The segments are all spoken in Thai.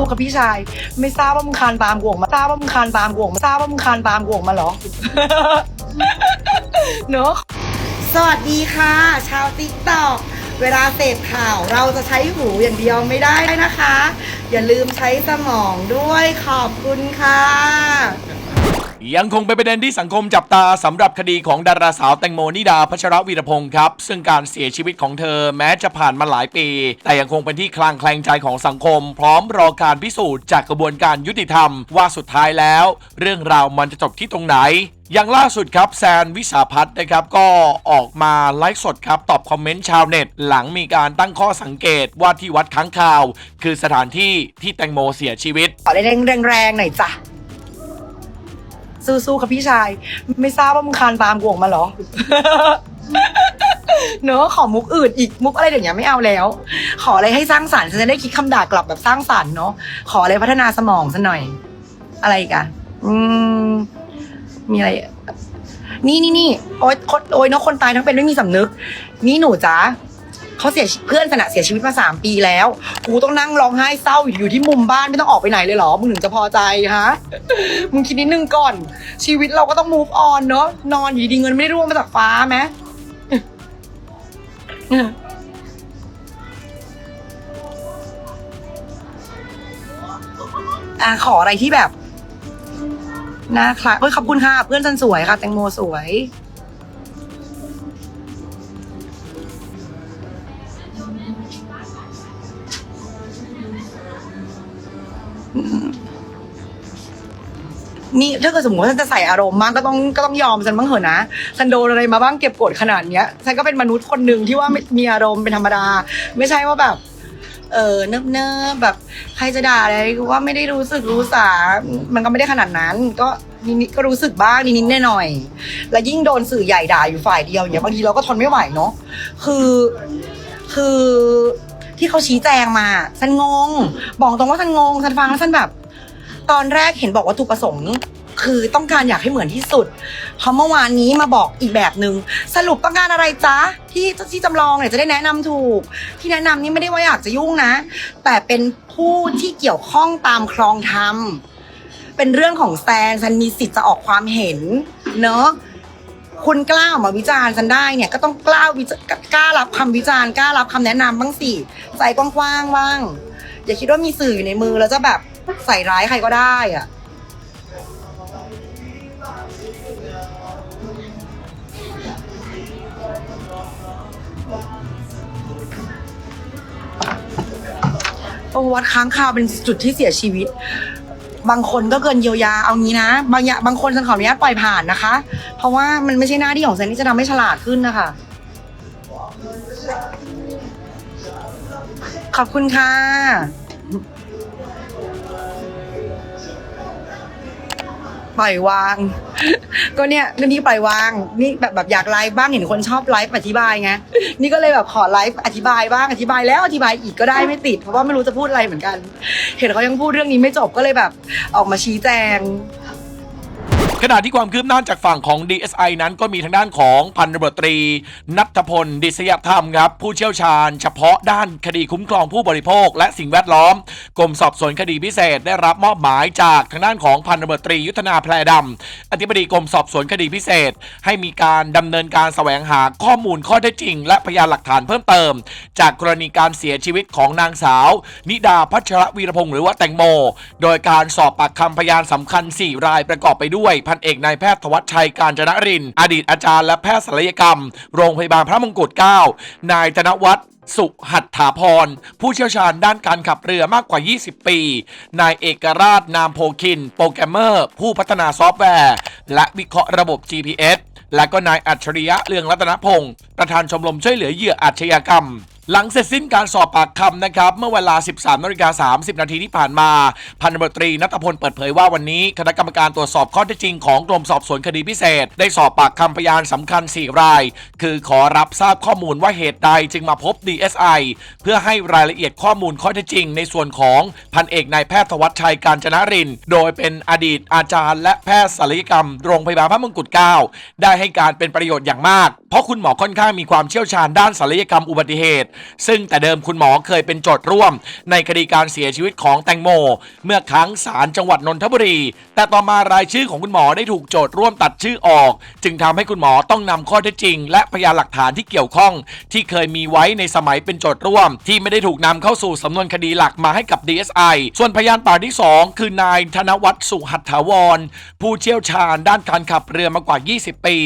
สู้กับพี่ชาย ไม่ทราบว่ามึงคานตามห่วงมาทราบว่ามึงคานตามห่วงมาทราบว่ามึงคานตามห่วงมาเหรอ เนอะสวัสดีค่ะ ชาวติ๊กต็อกเวลาเสพข่าวเราจะใช้หูอย่างเดียวไม่ได้นะคะ อย่าลืมใช้สมองด้วยขอบคุณค่ะ ยังคงเป็นประเด็นที่สังคมจับตาสำหรับคดีของดาราสาวแตงโมนิดาพัชรวีรพงศ์ครับ ซึ่งการเสียชีวิตของเธอแม้จะผ่านมาหลายปี แต่ยังคงเป็นที่คลางแคลงใจของสังคม พร้อมรอการพิสูจน์จากกระบวนการยุติธรรมว่าสุดท้ายแล้ว เรื่องราวมันจะจบที่ตรงไหนอย่างล่าสุดครับแซนวิสาพัฒน์นะครับก็ออกมาไลฟ์สดครับตอบคอมเมนต์ชาวเน็ต หลังมีการตั้งข้อสังเกตว่าที่วัดค้างคาว คือสถานที่ที่แตงโมเสียชีวิตขอแรงแรงๆหน่อยจ้ะ สู้ๆกับพี่ชาย ไม่ทราบว่ามึงคานตามกูออกมาเหรอ เนอะขอมุกอื่นอีกมุกอะไรอย่างเงี้ยไม่เอาแล้ว ขออะไรให้สร้างสรรค์ฉันจะได้คิดคำด่ากลับแบบสร้างสรรค์เนาะขออะไรพัฒนาสมองซะหน่อย อะไรอีกันอืมมีอะไร นี่นี่นี่โอ๊ยคนโอ๊ยเนาะคนตายทั้งเป็นไม่มีสำนึก นี่หนูจ๋า เขาเสียเพื่อนขณะเสียชีวิตมาสามปีแล้ว กูต้องนั่งร้องไห้เศร้าอยู่ที่มุมบ้านไม่ต้องออกไปไหนเลยเหรอ มึงถึงจะพอใจฮะ มึงคิดนิดนึงก่อน ชีวิตเราก็ต้อง move on เนอะนอนอยู่ดีเงินไม่ได้ร่วงมาจากฟ้าไหมอะขออะไรที่แบบนะคะเฮ้ยขอบคุณค่ะ เพื่อนฉันสวยค่ะ แตงโมสวย นี่ถ้าเกิดสมมติว่าฉันจะใส่อารมณ์มากก็ต้องก็ต้องยอมฉันบ้างเหอะนะฉันโดนอะไรมาบ้างเก็บกดขนาดเนี้ยฉันก็เป็นมนุษย์คนหนึ่งที่ว่าไม่มีอารมณ์เป็นธรรมดา ไม่ใช่ว่าแบบ เออเนิบเนิบแบบใครจะด่าอะไรก็ว่าไม่ได้รู้สึกรู้สา มันก็ไม่ได้ขนาดนั้น ก็นิดๆก็รู้สึกบ้างนิดๆหน่อยๆและยิ่งโดนสื่อใหญ่ด่าอยู่ฝ่ายเดียวอย่างเงี้ยบางทีเราก็ทนไม่ไหวเนาะคือคือ ที่เขาชี้แจงมาฉันงง บอกตรงว่าฉันงงฉันฟังแล้วฉันแบบ ตอนแรกเห็นบอกว่าถูกประสงค์ คือต้องการอยากให้เหมือนที่สุดเพราะเมื่อวานนี้มาบอกอีกแบบหนึ่งสรุปต้องการอะไรจ๊ะที่ที่จำลองเนี่ยจะได้แนะนำถูก ที่แนะนำนี่ไม่ได้ว่าอยากจะยุ่งนะ แต่เป็นผู้ที่เกี่ยวข้องตามคลองธรรมเป็นเรื่องของแซนซันมีสิทธิ์จะออกความเห็น เนอะ คุณกล้าออกมาวิจารณ์ซันได้เนี่ยก็ต้องกล้าวิจกล้ารับคำวิจารณ์กล้ารับคำแนะนำบ้างสิใจกว้างๆบ้าง อย่าคิดว่ามีสื่ออยู่ในมือแล้วจะแบบใส่ร้ายใครก็ได้อะโอ้วัดค้างคาวเป็นจุดที่เสียชีวิต บางคนก็เกินเยียวยาเอางี้นะ บางอย่างบางคนฉันขออนุญาตปล่อยผ่านนะคะ เพราะว่ามันไม่ใช่หน้าที่ของฉันที่จะทำให้ฉลาดขึ้นนะคะ ขอบคุณค่ะ ปล่อยวาง ก็เนี่ยก็นี่ปล่อยวาง นี่แบบแบบอยากไลฟ์บ้างเห็นคนชอบไลฟ์อธิบายไงนี่ก็เลยแบบขอไลฟ์อธิบายบ้างอธิบายแล้วอธิบายอีกก็ได้ไม่ติดเพราะว่าไม่รู้จะพูดอะไรเหมือนกัน เห็นเขายังพูดเรื่องนี้ไม่จบก็เลยแบบออกมาชี้แจง ขณะที่ความคืบหน้าจากฝั่งของ DSI นั้นก็มีทางด้านของพันตำรวจตรี นัทพลดิษยธรรมครับ ผู้เชี่ยวชาญ เฉพาะด้านคดีคุ้มครองผู้บริโภค และสิ่งแวดล้อมกรมสอบสวนคดีพิเศษ ได้รับมอบหมายจากทางด้านของพันตำรวจตรียุทธนาแพรดำอธิบดีกรมสอบสวนคดีพิเศษ ให้มีการดำเนินการแสวงหาข้อมูลข้อเท็จจริง และพยานหลักฐานเพิ่มเติม จากกรณีการเสียชีวิตของนางสาว นิดาพัชรวีรพงศ์หรือว่าแตงโม โดยการสอบปากคำพยานสำคัญ 4 รายประกอบไปด้วยพันเอกนายแพทย์ธวัชชัยการจนริน อดีตอาจารย์และแพทย์ศัลยกรรม โรงพยาบาลพระมงกุฎ9นายธนวัฒน์สุหัตถาพร ผู้เชี่ยวชาญด้านการขับเรือมากกว่า 20 ปี นายเอกราชนามโพคิน โปรแกรมเมอร์ ผู้พัฒนาซอฟต์แวร์ และวิเคราะห์ระบบ GPS และก็นายอัจฉริยะเรืองรัตนพงศ์ประธานชมรมช่วยเหลือเหยื่ออาชญากรรม หลังเสร็จสิ้นการสอบปากคำนะครับ เมื่อเวลา 13นาฬิกา30 นาทีที่ผ่านมา พันตำรวจตรีนัทพลเปิดเผยว่าวันนี้ คณะกรรมการตรวจสอบข้อเท็จจริงของกรมสอบสวนคดีพิเศษ ได้สอบปากคำพยานสำคัญ 4 ราย คือขอรับทราบข้อมูลว่าเหตุใดจึงมาพบ DSI เพื่อให้รายละเอียดข้อมูลข้อเท็จจริง ในส่วนของพันเอกนายแพทย์ธวัชชัยการจนริน โดยเป็นอดีตอาจารย์ และแพทย์ศัลยกรรมโรงพยาบาลพระมงกุฎเกล้าได้ให้การเป็นประโยชน์อย่างมาก เพราะคุณหมอค่อนข้างมีความเชี่ยวชาญด้านศัลยกรรมอุบัติเหตุ ซึ่งแต่เดิมคุณหมอเคยเป็นโจทย์ร่วม ในคดีการเสียชีวิตของแตงโม เมื่อครั้งศาลจังหวัดนนทบุรี แต่ต่อมารายชื่อของคุณหมอได้ถูกโจทย์ร่วมตัดชื่อออก จึงทำให้คุณหมอต้องนำข้อเท็จจริง และพยานหลักฐานที่เกี่ยวข้อง ที่เคยมีไว้ในสมัยเป็นโจทย์ร่วม ที่ไม่ได้ถูกนำเข้าสู่สำนวนคดีหลักมาให้กับ DSI ส่วนพยานปากที่ 2 คือนายธนวัฒน์สุหัตถาวร ผู้เชี่ยวชาญด้านการขับเรือมากว่า 20 ปี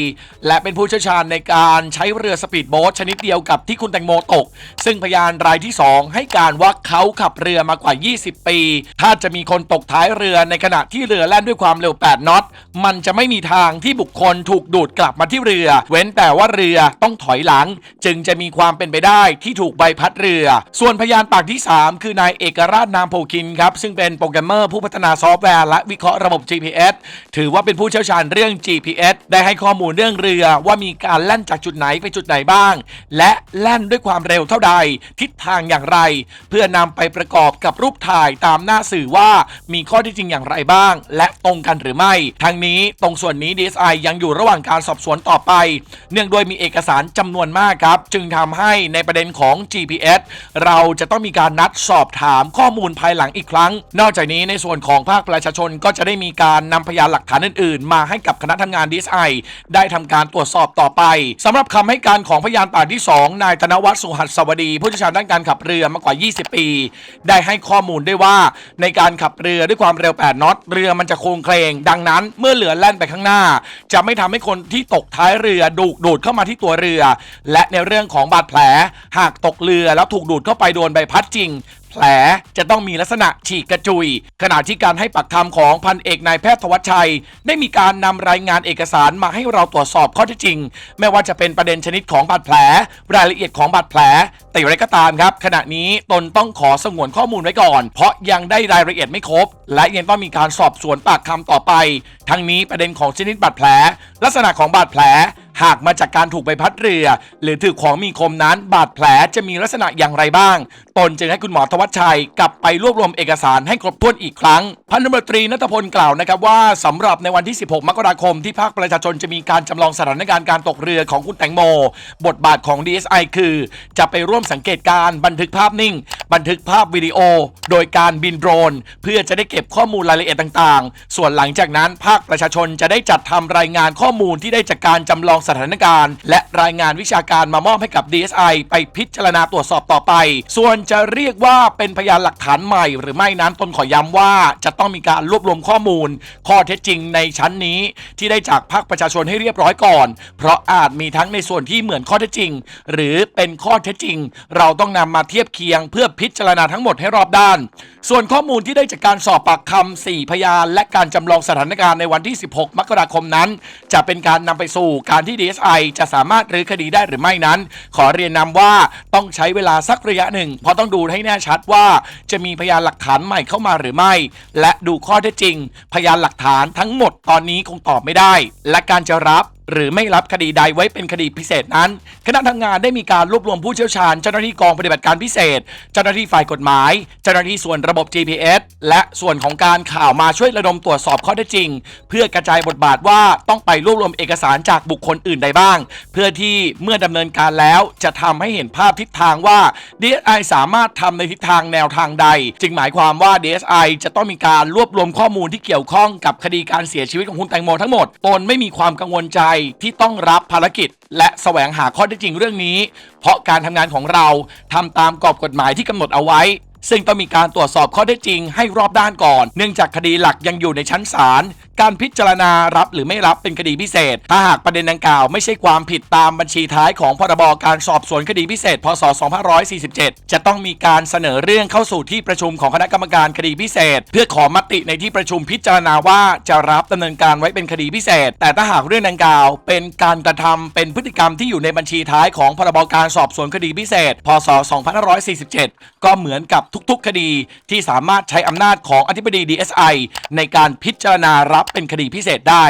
และเป็นผู้เชี่ยวชาญในการใช้เรือสปีดโบ๊ทชนิดเดียวกับที่คุณแตงโมตก ซึ่งพยานรายที่ 2 ให้การว่าเขาขับเรือมากว่า 20 ปี ถ้าจะมีคนตกท้ายเรือในขณะที่เรือแล่นด้วยความเร็ว 8น็อต มันจะไม่มีทางที่บุคคลถูกดูดกลับมาที่เรือ เว้นแต่ว่าเรือต้องถอยหลัง จึงจะมีความเป็นไปได้ที่ถูกใบพัดเรือ ส่วนพยานปากที่ 3 คือนายเอกราชนามโพคินครับซึ่งเป็นโปรแกรมเมอร์ผู้พัฒนาซอฟต์แวร์และวิเคราะห์ระบบ GPS ถือว่าเป็นผู้เชี่ยวชาญเรื่อง GPS ได้ให้ข้อมูลเรื่องเรือว่ามีการแล่นจากจุดไหนไปจุดไหนบ้าง และแล่นด้วยความเร็วเท่าใด ทิศทางอย่างไร เพื่อนำไปประกอบกับรูปถ่ายตามหน้าสื่อว่ามีข้อที่จริงอย่างไรบ้าง และตรงกันหรือไม่ ทั้งนี้ตรงส่วนนี้ DSI ยังอยู่ระหว่างการสอบสวนต่อไป เนื่องด้วยมีเอกสารจำนวนมากครับ จึงทำให้ในประเด็นของ GPS เราจะต้องมีการนัดสอบถามข้อมูลภายหลังอีกครั้ง นอกจากนี้ในส่วนของภาคประชาชนก็จะได้มีการนำพยานหลักฐานอื่น ๆ มาให้กับคณะทำงาน DSI ได้ทำการตรวจสอบต่อไปสำหรับคำให้การของพยานปากที่ 2 นายธนวัฒน์สุหัสสวดี ผู้เชี่ยวชาญด้านการขับเรือมากว่า 20 ปี ได้ให้ข้อมูลได้ว่า ในการขับเรือด้วยความเร็ว 8น็อตเรือมันจะโค้งเคลง ดังนั้นเมื่อเรือแล่นไปข้างหน้า จะไม่ทำให้คนที่ตกท้ายเรือดูกดูดเข้ามาที่ตัวเรือ และในเรื่องของบาดแผลหากตกเรือแล้วถูกดูดเข้าไปโดนใบพัดจริง แผลจะต้องมีลักษณะฉีกกระจุย ขณะที่การให้ปากคำของพันเอกนายแพทย์ธวัชชัย ได้มีการนำรายงานเอกสารมาให้เราตรวจสอบข้อเท็จจริง ไม่ว่าจะเป็นประเด็นชนิดของบาดแผล รายละเอียดของบาดแผล แต่อย่างไรก็ตามครับ ขณะนี้ตนต้องขอสงวนข้อมูลไว้ก่อน เพราะยังได้รายละเอียดไม่ครบ และยังต้องมีการสอบสวนปากคำต่อไป ทั้งนี้ประเด็นของชนิดบาดแผล ลักษณะของบาดแผล หากมาจากการถูกใบพัดเรือ หรือถือของมีคมนั้นบาดแผลจะมีลักษณะอย่างไรบ้าง ตนจึงให้คุณหมอธวัชชัย กลับไปรวบรวมเอกสารให้ครบถ้วนอีกครั้ง พันตำรวจตรีนัทพลกล่าวนะครับว่าสำหรับในวันที่ 16 มกราคมที่ภาคประชาชนจะมีการจำลองสถานการณ์การตกเรือของคุณแตงโม บทบาทของ DSI คือ จะไปร่วมสังเกตการ์บันทึกภาพนิ่ง บันทึกภาพวิดีโอ โดยการบินโดรน เพื่อจะได้เก็บข้อมูลรายละเอียดต่างๆ ส่วนหลังจากนั้นภาคประชาชนจะได้จัดทำรายงานข้อมูลที่ได้จากการจำลองสถานการณ์ และรายงานวิชาการมามอบให้กับ DSI ไปพิจารณาตรวจสอบต่อไป ส่วนจะเรียกว่าเป็นพยานหลักฐานใหม่ หรือไม่นั้นตนขอย้ำว่าจะต้องมีการรวบรวมข้อมูล ข้อเท็จจริงในชั้นนี้ ที่ได้จากภาคประชาชนให้เรียบร้อยก่อน เพราะอาจมีทั้งในส่วนที่เหมือนข้อเท็จจริง หรือเป็นข้อเท็จจริง เราต้องนำมาเทียบเคียง เพื่อพิจารณาทั้งหมดให้รอบด้าน ส่วนข้อมูลที่ได้จากการสอบปากคำ4พยาน และการจำลองสถานการณ์ในวันที่ 16 มกราคมนั้น จะเป็นการนำไปสู่การที่ DSI จะสามารถรื้อคดีได้หรือไม่นั้น ขอเรียนนำว่าต้องใช้เวลาสักระยะหนึ่ง เพราะต้องดูให้แน่ชัดว่า จะมีพยานหลักฐานใหม่เข้ามาหรือไม่ และดูข้อเท็จจริง พยานหลักฐานทั้งหมดตอนนี้คงตอบไม่ได้ และการจะรับ หรือไม่รับคดีใดไว้เป็นคดีพิเศษนั้น คณะทำงานได้มีการรวบรวมผู้เชี่ยวชาญเจ้าหน้าที่กองปฏิบัติการพิเศษ เจ้าหน้าที่ฝ่ายกฎหมาย เจ้าหน้าที่ส่วนระบบ GPS และส่วนของการข่าวมาช่วยระดมตรวจสอบข้อเท็จจริง เพื่อกระจายบทบาทว่าต้องไปรวบรวมเอกสารจากบุคคลอื่นใดบ้าง เพื่อที่เมื่อดำเนินการแล้วจะทำให้เห็นภาพทิศทางว่า DSI สามารถทำในทิศทางแนวทางใด จึงหมายความว่า DSI จะต้องมีการรวบรวมข้อมูลที่เกี่ยวข้องกับคดีการเสียชีวิตของคุณแตงโมทั้งหมดตนไม่มีความกังวลใจที่ต้องรับภารกิจ และแสวงหาข้อเท็จจริงเรื่องนี้ เพราะการทำงานของเราทำตามกรอบกฎหมายที่กำหนดเอาไว้ ซึ่งต้องมีการตรวจสอบข้อเท็จจริงให้รอบด้านก่อน เนื่องจากคดีหลักยังอยู่ในชั้นศาล การพิจารณารับหรือไม่รับเป็นคดีพิเศษ ถ้าหากประเด็นดังกล่าวไม่ใช่ความผิดตามบัญชีท้ายของพรบการสอบสวนคดีพิเศษ พศ 2547 จะต้องมีการเสนอเรื่องเข้าสู่ที่ประชุมของคณะกรรมการคดีพิเศษ เพื่อขอมติในที่ประชุมพิจารณาว่าจะรับดำเนินการไว้เป็นคดีพิเศษ แต่ถ้าหากเรื่องดังกล่าว เป็นการกระทำเป็นพฤติกรรมที่อยู่ในบัญชีท้ายของพรบการสอบสวนคดีพิเศษ พศ 2547 ก็เหมือนกับทุกๆ คดีที่สามารถใช้อำนาจของอธิบดี DSI ในการพิจารณารับรับเป็นคดีพิเศษได้